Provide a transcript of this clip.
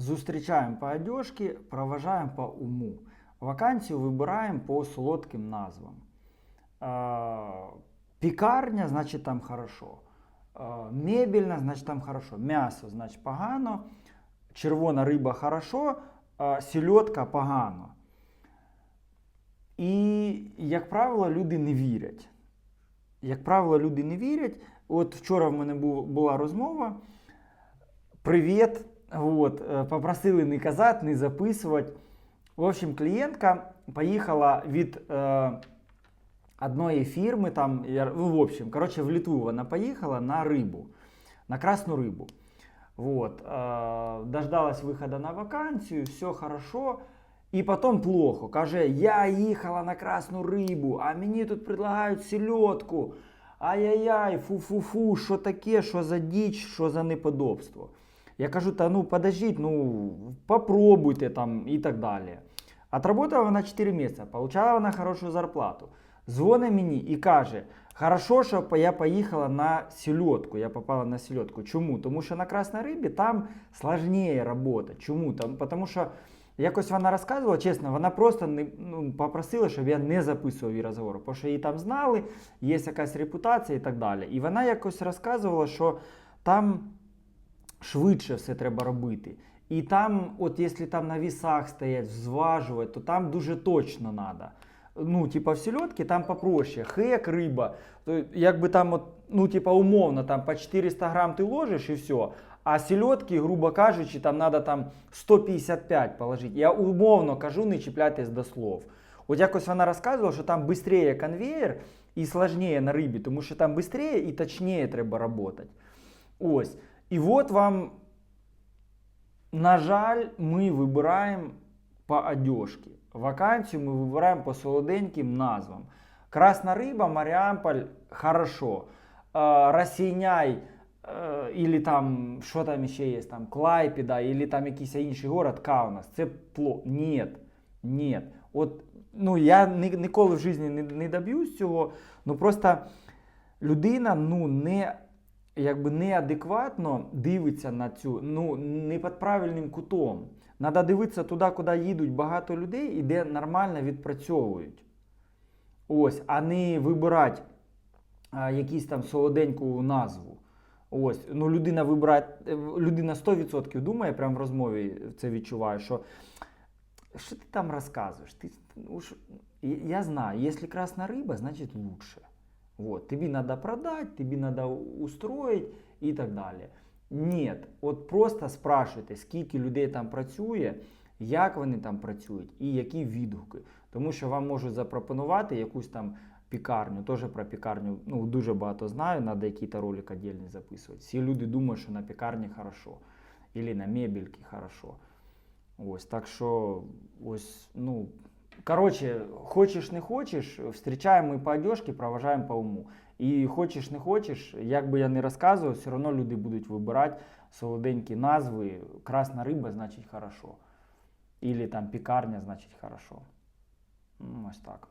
Зустрічаємо по одежці, проважаємо по уму. Вакансію вибираємо по солодким назвам. Пікарня, значить там хорошо. Мебільна, значить там хорошо. М'ясо, значить погано. Червона риба хорошо, сільотка погано. І, як правило, люди не вірять. Як правило, люди не вірять. От вчора в мене була розмова. Привіт. От, е, попросили не казати, не записувати. В общем, клієнтка поїхала від е, одної фірми, там, ну, в общем, коротше, в Литву вона поїхала на рибу, на красну рибу. Вот, э, дождалась выхода на вакансію, все хорошо. І потім плохо. Каже, я їхала на красну рибу, а мені тут предлагають сельодку. Ай-яй-яй, фу-фу-фу, що таке, що за діч, що за неподобство. Я кажу, та ну подождіть, ну попробуйте там і так далі. Отработала вона 4 місяці, получала вона хорошу зарплату. Дзвонить мені і каже: Хорошо, що я поїхала на сельодку. Я попала на сельодку. Чому? Тому що на красній рибі там сложніше робота. Чому? Там, тому що якось вона розказувала, чесно, вона просто не, ну, попросила, щоб я не записував її розговор, бо що її там знали, є якась репутація і так далі. І вона якось розказувала, що там Швидше все треба робити. І там, от якщо там на вісах стоять, зважувати, то там дуже точно треба. Ну, типа в сельодці там попроще. Хек, риба, то якби там, от, ну, типа, умовно, там по 400 грам ти ложиш і все. А сельодки, грубо кажучи, там треба там 155 положити. Я умовно кажу, не чіпляйтесь до слов. От якось вона розказувала, що там швидше конвейер і сложніше на рибі, тому що там швидше і точніше треба працювати. Ось. І от вам, на жаль, ми вибираємо по одежці. Вакансію ми вибираємо по солоденьким назвам. Красна риба, Маріамполь хорошо. Росіняй, е, или там, що там ще є, там Клайпіда, или там якийсь інший город, Каунас. Це плохо. Ні. Ні. От, ну, я ні, ніколи в житті не, не доб'юсь цього. Ну просто людина ну, не, якби неадекватно дивиться на цю, ну, не під правильним кутом. Треба дивитися туди, куди їдуть багато людей і де нормально відпрацьовують. Ось, а не вибирати якусь там солоденьку назву. Ось, ну людина вибирає, людина 100% думає, прямо в розмові це відчуває, що що ти там розказуєш? Ти, ну, що- я знаю, якщо красна риба, значить лучше. Вот, тобі треба продати, тобі треба устроїти і так далі. Ні, от просто спрашуйте, скільки людей там працює, як вони там працюють і які відгуки. Тому що вам можуть запропонувати якусь там пікарню, теж про пікарню ну, дуже багато знаю, треба якийсь ролик отдельний записувати. Всі люди думають, що на пікарні хорошо, або на мебельки хорошо. Ось, так що, ось, ну, коротше, хочеш не хочеш, встрічаємо і по одежці, проважаємо по уму. І хочеш не хочеш, як би я не розказував, все одно люди будуть вибирати солоденькі назви. Красна риба, значить хорошо. Ілі там пікарня, значить хорошо. Ну, ось так.